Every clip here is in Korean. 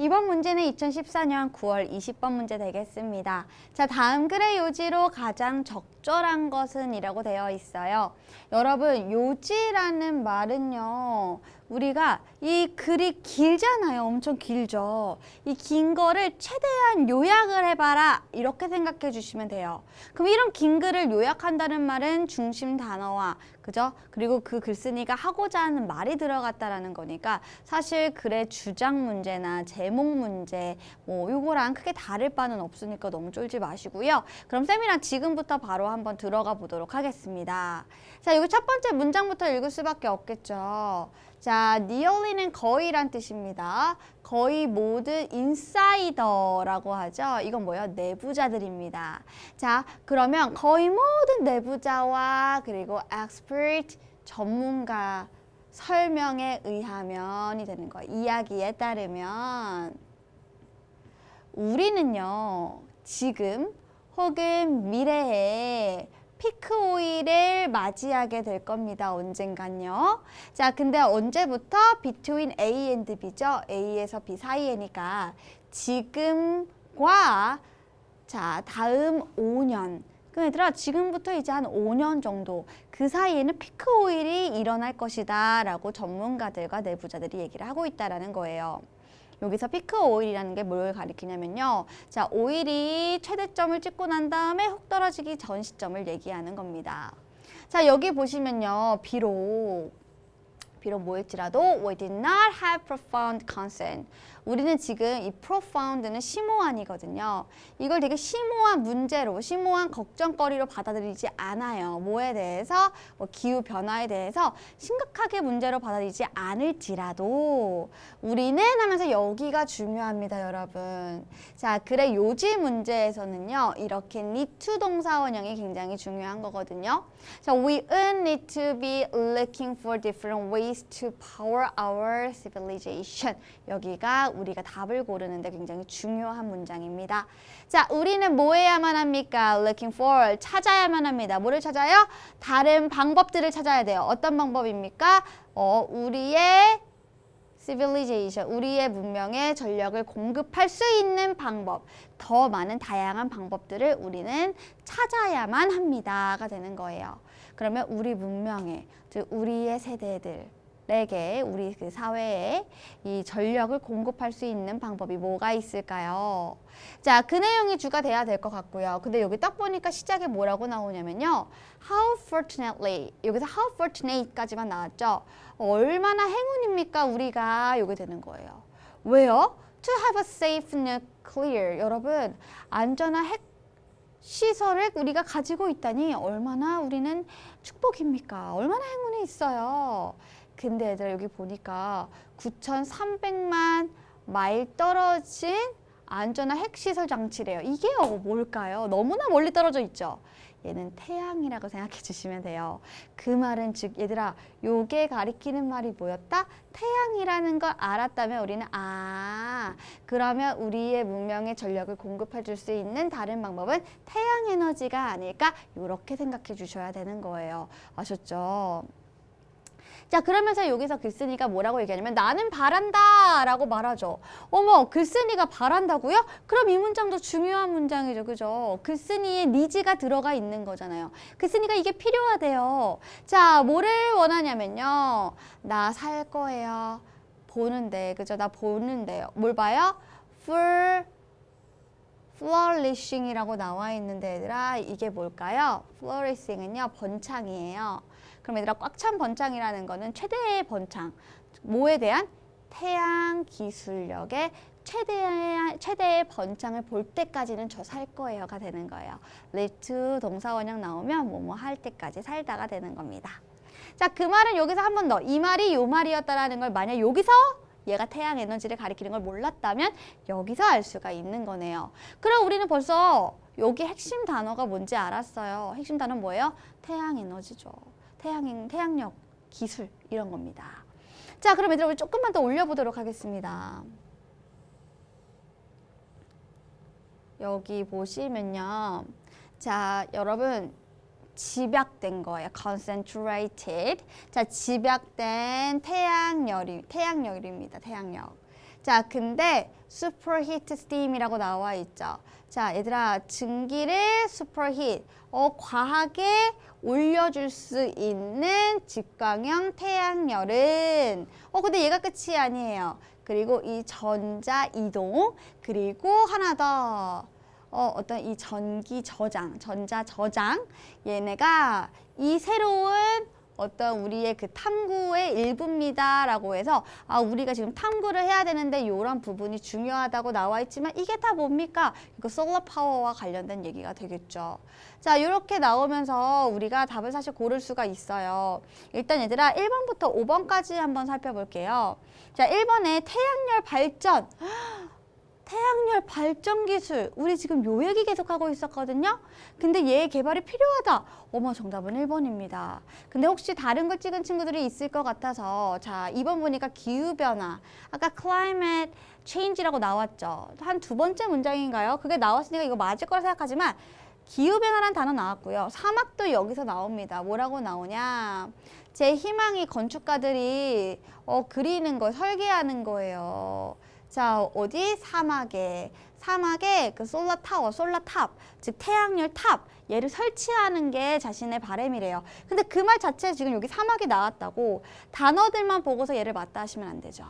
이번 문제는 2014년 9월 20번 문제 되겠습니다. 자, 다음 글의 요지로 가장 적절한 것은 이라고 되어 있어요. 여러분, 요지라는 말은요. 우리가 이 글이 길잖아요. 엄청 길죠. 이 긴 거를 최대한 요약을 해봐라. 이렇게 생각해 주시면 돼요. 그럼 이런 긴 글을 요약한다는 말은 중심 단어와 그죠? 그리고 그 글쓴이가 하고자 하는 말이 들어갔다라는 거니까 사실 글의 주장 문제나 제목 문제 뭐 요거랑 크게 다를 바는 없으니까 너무 쫄지 마시고요. 그럼 쌤이랑 지금부터 바로 한번 들어가 보도록 하겠습니다. 자, 여기 첫 번째 문장부터 읽을 수밖에 없겠죠. 자, nearly는 거의란 뜻입니다. 거의 모든 인사이더라고 하죠. 이건 뭐예요? 내부자들입니다. 자, 그러면 거의 모든 내부자와 그리고 expert 전문가 설명에 의하면이 되는 거예요. 이야기에 따르면 우리는요, 지금 혹은 미래에 피크 오일을 맞이하게 될 겁니다. 언젠간요. 자, 근데 언제부터 between A and B죠? A에서 B 사이에니까 지금과 자, 다음 5년. 그 얘들아, 지금부터 이제 한 5년 정도 그 사이에는 피크 오일이 일어날 것이다 라고 전문가들과 내부자들이 얘기를 하고 있다라는 거예요. 여기서 피크 오일이라는 게 뭘 가리키냐면요. 자, 오일이 최대점을 찍고 난 다음에 훅 떨어지기 전 시점을 얘기하는 겁니다. 자, 여기 보시면요. 비록 비록 뭐일지라도 we did not have profound concern. 우리는 지금 이 profound는 심오한이거든요. 이걸 되게 심오한 문제로, 심오한 걱정거리로 받아들이지 않아요. 뭐에 대해서, 뭐 기후 변화에 대해서 심각하게 문제로 받아들이지 않을지라도 우리는 하면서 여기가 중요합니다, 여러분. 자, 그래 요지 문제에서는요, 이렇게 need to 동사 원형이 굉장히 중요한 거거든요. 자, we need to be looking for different ways to power our civilization. 여기가 우리가 답을 고르는데 굉장히 중요한 문장입니다. 자, 우리는 뭐 해야만 합니까? looking for 찾아야만 합니다. 뭐를 찾아요? 다른 방법들을 찾아야 돼요. 어떤 방법입니까? 어, 우리의 civilization, 우리의 문명에 전력을 공급할 수 있는 방법, 더 많은 다양한 방법들을 우리는 찾아야만 합니다가 되는 거예요. 그러면 우리 문명에, 즉 우리의 세대들, 에게 우리 그 사회에 이 전력을 공급할 수 있는 방법이 뭐가 있을까요? 자, 그 내용이 주가 돼야 될 것 같고요. 근데 여기 딱 보니까 시작에 뭐라고 나오냐면요. How fortunately 여기서 how fortunate까지만 나왔죠. 얼마나 행운입니까 우리가 요게 되는 거예요. 왜요? To have a safe nuclear 여러분 안전한 핵 시설을 우리가 가지고 있다니 얼마나 우리는 축복입니까? 얼마나 행운이 있어요. 근데 얘들아 여기 보니까 9,300만 마일 떨어진 안전한 핵시설 장치래요. 이게 어, 뭘까요? 너무나 멀리 떨어져 있죠. 얘는 태양이라고 생각해 주시면 돼요. 그 말은 즉 얘들아 요게 가리키는 말이 뭐였다? 태양이라는 걸 알았다면 우리는 아 그러면 우리의 문명에 전력을 공급해 줄 수 있는 다른 방법은 태양 에너지가 아닐까? 이렇게 생각해 주셔야 되는 거예요. 아셨죠? 자 그러면서 여기서 글쓴이가 뭐라고 얘기하냐면 나는 바란다 라고 말하죠. 어머 글쓴이가 바란다고요? 그럼 이 문장도 중요한 문장이죠. 그죠? 글쓴이의 니즈가 들어가 있는 거잖아요. 글쓴이가 이게 필요하대요. 자 뭐를 원하냐면요. 나 살 거예요. 보는데 그죠? 나 보는데요. 뭘 봐요? for flourishing이라고 나와 있는데 얘들아 이게 뭘까요? flourishing은요 번창이에요 그럼 얘들아 꽉 찬 번창이라는 거는 최대의 번창 뭐에 대한 태양 기술력의 최대의, 최대의 번창을 볼 때까지는 저 살 거예요가 되는 거예요. live to 동사 원형 나오면 뭐뭐 할 때까지 살다가 되는 겁니다. 자, 그 말은 여기서 한 번 더. 이 말이 요 말이었다라는 걸 만약 여기서 얘가 태양 에너지를 가리키는 걸 몰랐다면 여기서 알 수가 있는 거네요. 그럼 우리는 벌써 여기 핵심 단어가 뭔지 알았어요. 핵심 단어는 뭐예요? 태양 에너지죠. 태양, 태양력, 기술 이런 겁니다. 자, 그럼 얘들아 우리 조금만 더 올려보도록 하겠습니다. 여기 보시면요. 자, 여러분 집약된 거예요. concentrated. 자, 집약된 태양열이 태양열입니다. 태양력. 자, 근데 superheat steam이라고 나와 있죠. 자, 얘들아, 증기를 superheat, 어, 과하게 올려줄 수 있는 직광형 태양열은, 어, 근데 얘가 끝이 아니에요. 그리고 이 전자 이동, 그리고 하나 더, 어, 어떤 이 전기 저장, 전자 저장, 얘네가 이 새로운 어떤 우리의 그 탐구의 일부입니다라고 해서 아 우리가 지금 탐구를 해야 되는데 이런 부분이 중요하다고 나와 있지만 이게 다 뭡니까? 이거 솔라 파워와 관련된 얘기가 되겠죠. 자 이렇게 나오면서 우리가 답을 사실 고를 수가 있어요. 일단 얘들아 1번부터 5번까지 한번 살펴볼게요. 자 1번에 태양열 발전 태양열 발전 기술 우리 지금 요 얘기 계속 하고 있었거든요. 근데 얘 개발이 필요하다. 어머 정답은 1번입니다. 근데 혹시 다른 거 찍은 친구들이 있을 것 같아서 자 2번 보니까 기후 변화 아까 climate change라고 나왔죠. 한 두 번째 문장인가요? 그게 나왔으니까 이거 맞을 거라 생각하지만 기후 변화란 단어 나왔고요. 사막도 여기서 나옵니다. 뭐라고 나오냐? 제 희망이 건축가들이 어, 그리는 거 설계하는 거예요. 자, 어디? 사막에. 사막에 그 솔라 타워, 솔라 탑, 즉 태양열 탑, 얘를 설치하는 게 자신의 바람이래요. 근데 그 말 자체 지금 여기 사막이 나왔다고 단어들만 보고서 얘를 맞다 하시면 안 되죠.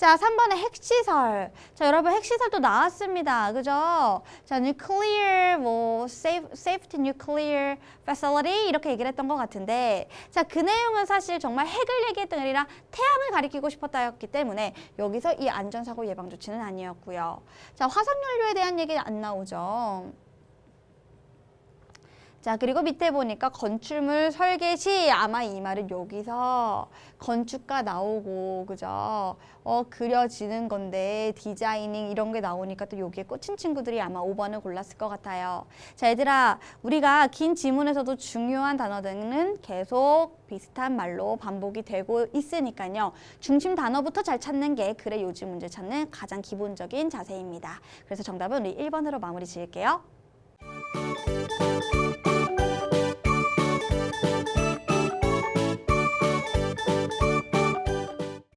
자, 3번에 핵시설. 자, 여러분 핵시설도 나왔습니다. 그죠? 자, nuclear, 뭐, safe, safety nuclear facility 이렇게 얘기를 했던 것 같은데 자, 그 내용은 사실 정말 핵을 얘기했던 게 아니라 태양을 가리키고 싶었다였기 때문에 여기서 이 안전사고 예방 조치는 아니었고요. 자, 화석연료에 대한 얘기 안 나오죠. 자, 그리고 밑에 보니까 건축물 설계 시 아마 이 말은 여기서 건축가 나오고, 그죠? 어, 그려지는 건데, 디자이닝 이런 게 나오니까 또 여기에 꽂힌 친구들이 아마 5번을 골랐을 것 같아요. 자, 얘들아, 우리가 긴 지문에서도 중요한 단어들은 계속 비슷한 말로 반복이 되고 있으니까요. 중심 단어부터 잘 찾는 게 그래 요즘 문제 찾는 가장 기본적인 자세입니다. 그래서 정답은 우리 1번으로 마무리 지을게요.